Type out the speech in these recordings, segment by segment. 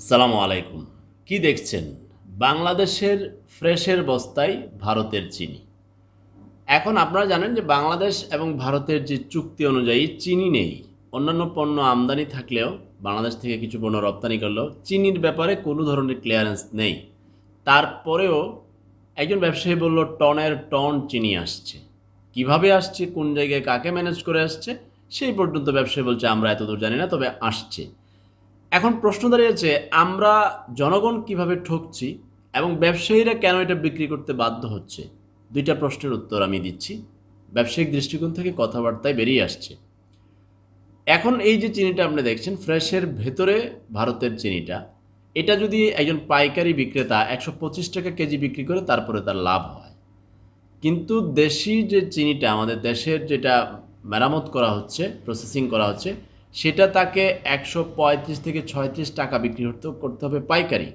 আসসালামু আলাইকুম। কি দেখছেন? বাংলাদেশের ফ্রেশের বস্তায় ভারতের চিনি। এখন আপনারা জানেন যে বাংলাদেশ এবং ভারতের যে চুক্তি অনুযায়ী চিনি নেই। অন্যান্য পণ্য আমদানি থাকলেও বাংলাদেশ থেকে কিছু পণ্য রপ্তানি করলেও চিনির ব্যাপারে কোনো ধরনের ক্লিয়ারেন্স নেই। তারপরেও একজন ব্যবসায়ী বলল, টনের টন চিনি আসছে। কীভাবে আসছে, কোন জায়গায় কাকে ম্যানেজ করে আসছে, সেই পর্যন্ত ব্যবসায়ী বলছে, আমরা এতদূর জানি না, তবে আসছে। এখন প্রশ্ন দাঁড়িয়েছে, আমরা জনগণ কীভাবে ঠকছি এবং ব্যবসায়ীরা কেন এটা বিক্রি করতে বাধ্য হচ্ছে? দুইটা প্রশ্নের উত্তর আমি দিচ্ছি। ব্যবসায়িক দৃষ্টিকোণ থেকে কথাবার্তায় বেরিয়ে আসছে। এখন এই যে চিনিটা আপনি দেখছেন, ফ্রেশের ভেতরে ভারতের চিনিটা, এটা যদি একজন পাইকারি বিক্রেতা একশো পঁচিশ টাকা কেজি বিক্রি করে, তারপরে তার লাভ হয়। কিন্তু দেশি যে চিনিটা, আমাদের দেশের যেটা মেরামত করা হচ্ছে প্রসেসিং করা হচ্ছে সেটা তাকে একশো পঁয়ত্রিশ থেকে ছয়ত্রিশ টাকা বিক্রি করতে করতে হবে পাইকারি,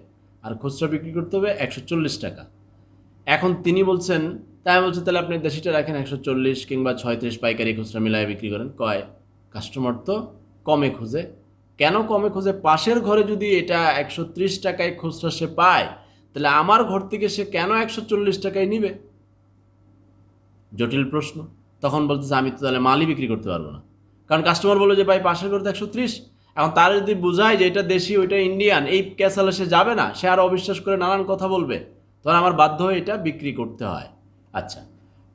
আর খুচরা বিক্রি করতে হবে একশো চল্লিশ টাকা। এখন তিনি বলছেন, তাই বলছে, তাহলে আপনি দেশিটা রাখেন একশো চল্লিশ কিংবা ছয়ত্রিশ পাইকারি খুচরা মিলায় বিক্রি করেন। কয়? কাস্টমার তো কমে খুঁজে। কেন কমে খুঁজে? পাশের ঘরে যদি এটা একশো ত্রিশ টাকায় খুচরা সে পায়, তাহলে আমার ঘর থেকে সে কেন একশো চল্লিশ টাকায় নিবে? জটিল প্রশ্ন। তখন বলতেছে, আমি তো তাহলে মালই বিক্রি করতে পারব না। কারণ কাস্টমার বলল যে, ভাই, পাশের ঘরে তো একশো ত্রিশ। এখন তার যদি বোঝায় যে, এটা দেশি, ওইটা ইন্ডিয়ান এই ক্যাসালে সে যাবে না, সে আরও অবিশ্বাস করে নানান কথা বলবে। তখন আমার বাধ্য হয়ে এটা বিক্রি করতে হয়। আচ্ছা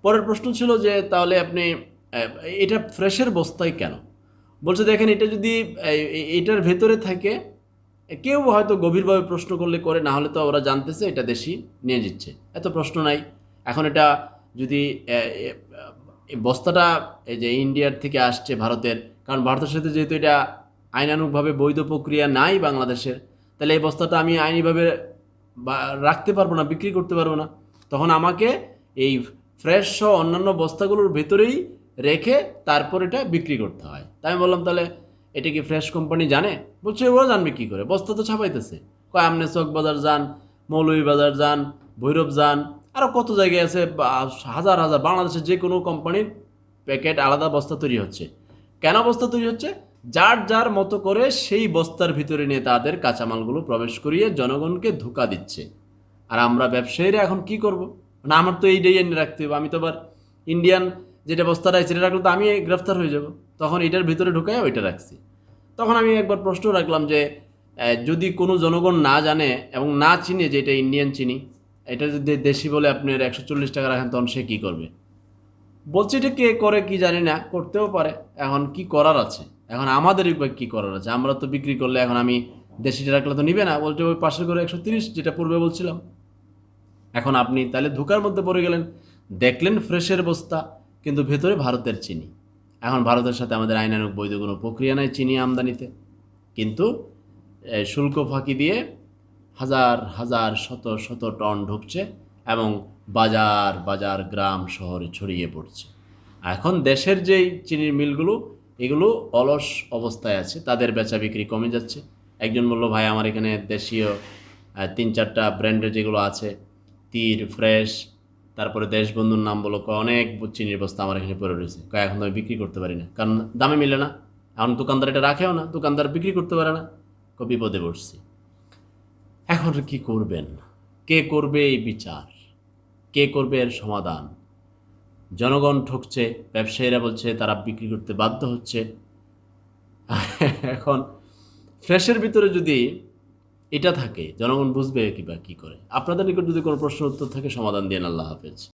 পরের প্রশ্ন ছিল যে, তাহলে আপনি এটা ফ্রেশের বস্তায় কেন? বলছে, দেখেন, এটা যদি এটার ভেতরে থাকে, কেউ হয়তো গভীরভাবে প্রশ্ন করলে করে, না হলে তো ওরা জানতেছে এটা দেশি, নিয়ে যাচ্ছে এত প্রশ্ন নাই। এখন এটা যদি বস্তাটা এই যে ইন্ডিয়ার থেকে আসছে ভারতের, কারণ ভারতের সাথে যেহেতু এটা আইনানুগভাবে বৈধ প্রক্রিয়া নাই বাংলাদেশের, তাহলে এই বস্তাটা আমি আইনিভাবে রাখতে পারব না, বিক্রি করতে পারব না। তখন আমাকে এই ফ্রেশ সহ অন্যান্য বস্তাগুলোর ভেতরেই রেখে তারপর এটা বিক্রি করতে হয়। তাই আমি বললাম, তাহলে এটা কি ফ্রেশ কোম্পানি জানে? বলছে, ওরা জানবে কী করে? বস্তা তো ছাপাইতেছে। কয়, আমনে চক বাজার যান মৌলভী বাজার যান, ভৈরব যান আরও কত জায়গায় আছে? হাজার হাজার। বাংলাদেশের যে কোনো কোম্পানির প্যাকেট আলাদা বস্তা তৈরি হচ্ছে। কেন বস্তা তৈরি হচ্ছে? যার যার মতো করে সেই বস্তার ভিতরে নিয়ে তাদের কাঁচামালগুলো প্রবেশ করিয়ে জনগণকে ধোকা দিচ্ছে। আর আমরা ব্যবসায়ীরা এখন কি করব? না, আমার তো এইটাই এনে রাখতে হবে। আমি তো আবার ইন্ডিয়ান যেটা বস্তাটা সেটা রাখলে তো আমি গ্রেফতার হয়ে যাব। তখন এটার ভিতরে ঢুকায় ওইটা রাখছি। তখন আমি একবার প্রশ্ন রাখলাম যে যদি কোনো জনগণ না জানে এবং না চিনে যে এটা ইন্ডিয়ান চিনি এটা যদি দেশি বলে আপনার একশো চল্লিশ টাকা রাখেন, তখন সে কী করবে? বলছে এটা কে করে কি জানি না, করতেও পারে। এখন কি করার আছে? এখন আমাদেরই বা কী করার আছে? আমরা তো বিক্রি করলে এখন আমি দেশিটা রাখলে তো নিবে না। বলছে ওই পাশের করে একশো তিরিশ, যেটা পূর্বে বলছিলাম। এখন আপনি তাহলে ধোকার মধ্যে পড়ে গেলেন। দেখলেন ফ্রেশের বস্তা, কিন্তু ভেতরে ভারতের চিনি। এখন ভারতের সাথে আমাদের আইনানুক বৈধ কোনো প্রক্রিয়া নাই চিনি আমদানিতে। কিন্তু শুল্ক ফাঁকি দিয়ে হাজার হাজার, শত শত টন ঢুকছে এবং বাজার বাজার গ্রাম শহরে ছড়িয়ে পড়ছে। এখন দেশের যেই চিনির মিলগুলো, এগুলো অলস অবস্থায় আছে, তাদের বেচা বিক্রি কমে যাচ্ছে। একজন বলল, ভাই, আমার এখানে দেশীয় তিন চারটা ব্র্যান্ডের যেগুলো আছে, তীর, ফ্রেশ, তারপরে দেশবন্ধুর নাম বলো অনেক চিনির বস্তা আমার এখানে পড়ে রয়েছে। কয়, এখন আমি বিক্রি করতে পারি না। কারণ দামে মিলে না। এখন দোকানদার এটা রাখেও না, দোকানদার বিক্রি করতে পারে না। বিপদে পড়ছি। এখন কি করবেন? কে করবে এই বিচার? কে করবে এর সমাধান? জনগণ ঠকছে, ব্যবসায়ীরা বলছে তারা বিক্রি করতে বাধ্য হচ্ছে। এখন ফ্রেশের ভিতরে যদি এটা থাকে, জনগণ বুঝবে কি বা কী করে। আপনাদের নিকট যদি কোনো প্রশ্ন উত্তর থাকে, সমাধান দিয়ে আল্লাহ হাফেজ।